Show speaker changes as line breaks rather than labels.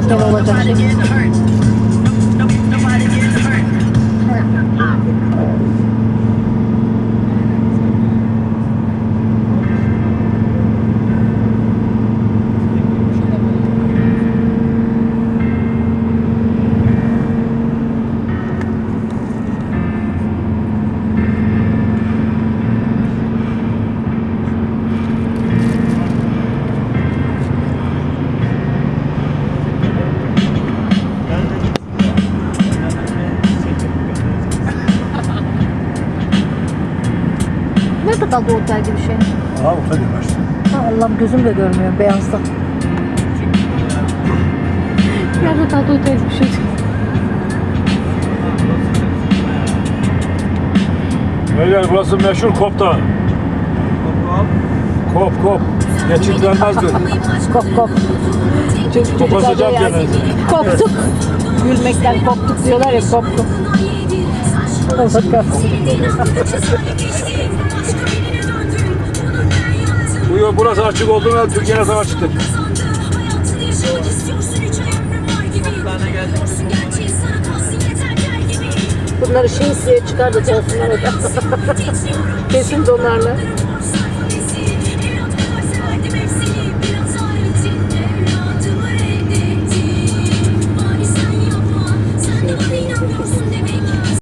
North Carolina. Şey. Nerede kaldı otel gibi şey?
Aha otel.
Ha, Allah'ım gözüm de görmüyor beyazda. Nerede kaldı otel gibi şey?
Beyler burası meşhur Kop Dağı. Kop Kop. Geçilmezdi.
Kop kop. Çocuk,
Kopasacak
çocuklar da
gene.
Koptuk. Gülmekten koptuk diyorlar ya koptuk. Allah
yol burası açık olduğunda Türkiye'ne savaş çıktı.
Bunları Şinsi'ye çıkar da. Kesin donarlar.